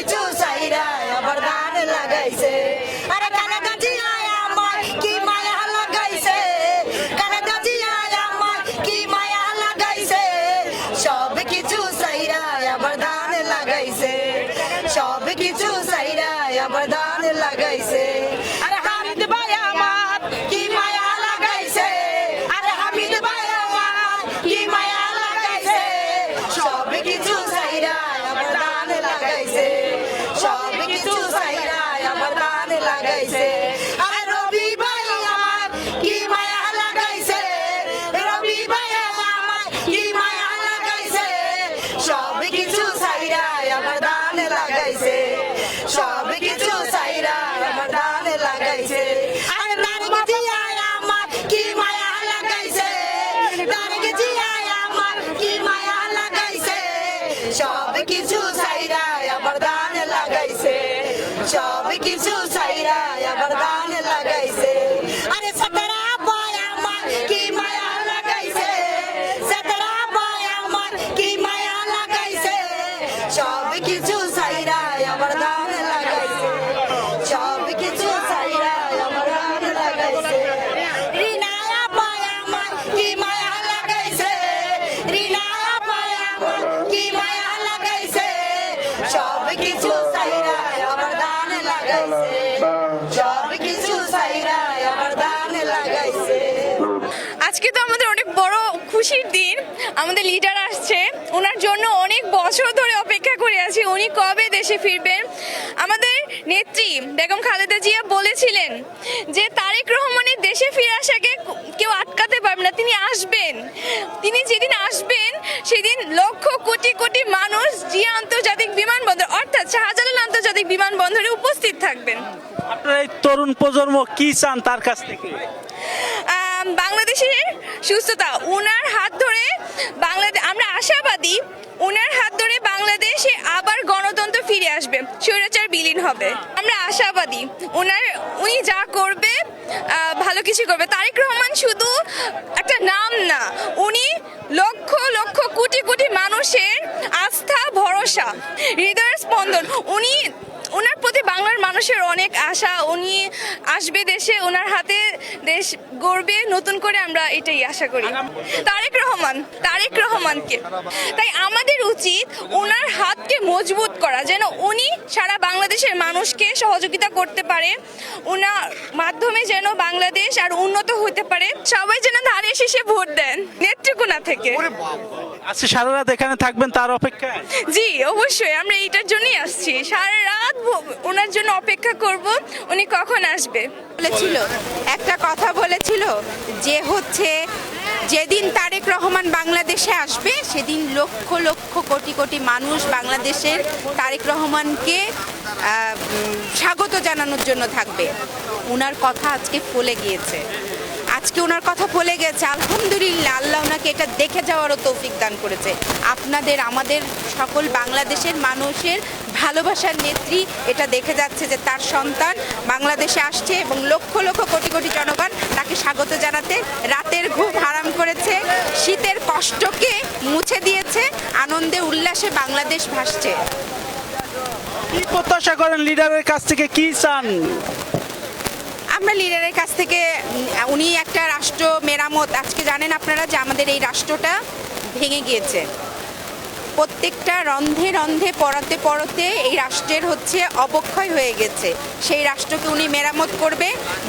কিছু চাইরা আবার দান লাগাইছে। আরে কানে গাছি আয়া আমার, কি মায়া লাগাইছে? কানে গাছি আয়া আমার, কি মায়া লাগাইছে? সব কিছু চাইরা আবার দান লাগাইছে। সব কিছু চাইরা আবার দান লাগাইছে। আরে হামিদ ভাই আমার, কি মায়া লাগাইছে? আরে হামিদ ভাই আমার, কি মায়া লাগাইছে? সব কিছু চাইরা আবার দান লাগাইছে। লাগাইছে আরে রবি ভাই আমার, কি মায়া লাগাইছে রবি ভাই আমার, কি মায়া লাগাইছে সব কিছু চাইরা আবার দান লাগাইছে। সব কিছু চাইরা আবার দান লাগাইছে। আরে নারী আমার, কি মায়া লাগাইছে নারী আমার, কি মায়া লাগাইছে সব কিছু চাইরা আবার দান লাগাইছে। সব কিছু সাইরা আবার দান খুশির দিন আমাদের লিডার আসছে। ওনার জন্য অনেক বছর ধরে অপেক্ষা করে আছি উনি কবে দেশে ফিরবেন। আমাদের নেত্রী বেগম খালেদা জিয়া বলেছিলেন যে তারেক রহমানের দেশে ফিরে আসাকে কেউ আটকাতে পারবে না। তিনি আসবেন। তিনি যেদিন আসবেন সেদিন লক্ষ কোটি কোটি মানুষ জিয়া আন্তর্জাতিক বিমানবন্দর অর্থাৎ শাহজালাল আন্তর্জাতিক বিমানবন্দরে উপস্থিত থাকবেন। আপনারা এই তরুণ প্রজন্ম কি চান তার কাছ থেকে? বাংলাদেশের সুস্থতা ওনার হাত ধরে বাংলাদেশ আমরা আশাবাদী ওনার হাত ধরে বাংলাদেশে আবার গণতন্ত্র ফিরে আসবে, স্বৈরাচার বিলীন হবে। আমরা আশাবাদী ওনার উনি যা করবে ভালো কিছু করবে। তারেক রহমান শুধু একটা নাম না উনি লক্ষ লক্ষ কোটি কোটি মানুষের আস্থা ভরসা হৃদয়ের স্পন্দন উনি ওনার প্রতি বাংলার মানুষের অনেক আশা, উনি আসবে দেশে ওনার হাতে দেশ গড়বে, নতুন করে আমরা এটাই আশা করি। তারেক রহমান, তারেক রহমানকে। তাই আমাদের উচিত ওনার হাতকে মজবুত করা, যেন সারা বাংলাদেশের মানুষকে সহযোগিতা করতে পারে ওনার মাধ্যমে যেন বাংলাদেশ আর উন্নত হতে পারে সবাই যেন ধারে শেষে ভোট দেন নেত্রকোনা থেকে। আজকে সারা রাত এখানে থাকবেন তার অপেক্ষায়? জি অবশ্যই আমরা এইটার জন্যই আসছি। সারা রাত ওনার জন্য অপেক্ষা করব উনি কখন আসবে? বলেছিল একটা কথা বলেছিল যে হচ্ছে যেদিন তারেক রহমান বাংলাদেশে আসবে, সেদিন লক্ষ লক্ষ কোটি কোটি মানুষ বাংলাদেশের তারেক রহমানকে স্বাগত জানানোর জন্য থাকবে। ওনার কথা আজকে ফলে গিয়েছে। আজকে ওনার কথা ফলে গেছে। আলহামদুলিল্লাহ, আল্লাহ ওনাকে এটা দেখে যাওয়ারও তৌফিক দান করেছে। আপনাদের, আমাদের সকল বাংলাদেশের মানুষের ভালোবাসার নেত্রী এটা দেখে যাচ্ছে যে তার সন্তান বাংলাদেশে আসছে এবং লক্ষ লক্ষ কোটি কোটি জনগণ তাকে স্বাগত জানাতে রাতের ঘুম হারাম করেছে শীতের কষ্টকে মুছে দিয়েছে আনন্দে উল্লাসে বাংলাদেশ ভাসছে। কি প্রত্যাশা করেন লিডারের কাছ থেকে কি চান? আমরা লিডারের কাছ থেকে উনি একটা রাষ্ট্র মেরামত আজকে জানেন আপনারা যে আমাদের এই রাষ্ট্রটা ভেঙে গিয়েছে। প্রত্যেকটা রন্ধে রন্ধে পড়াতে পড়াতে এই রাষ্ট্রের হচ্ছে অবক্ষয় হয়ে গেছে। সেই রাষ্ট্রকে উনি মেরামত করবে।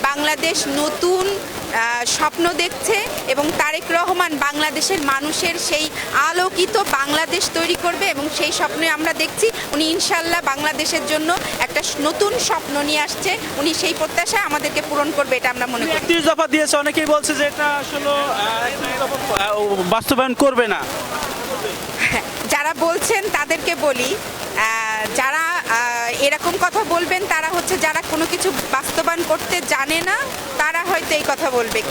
বাংলাদেশ নতুন স্বপ্ন দেখছে এবং তারেক রহমান বাংলাদেশের মানুষের সেই আলোকিত বাংলাদেশ তৈরি করবে এবং সেই স্বপ্নে আমরা দেখছি। উনি ইনশাল্লাহ বাংলাদেশের জন্য একটা নতুন স্বপ্ন নিয়ে আসছে। উনি সেই প্রত্যাশা আমাদেরকে পূরণ করবে এটা আমরা মনে করি। একত্রিশ দফা দিয়েছে অনেকেই বলছে যে এটা আসলে বাস্তবায়ন করবে না। যারা বলছেন তাদেরকে বলি যারা এরকম কথা বলবেন তারা হচ্ছে যারা কোনো কিছু বাস্তবায়ন করতে জানে না, তারা হয়তো এই কথা বলবে।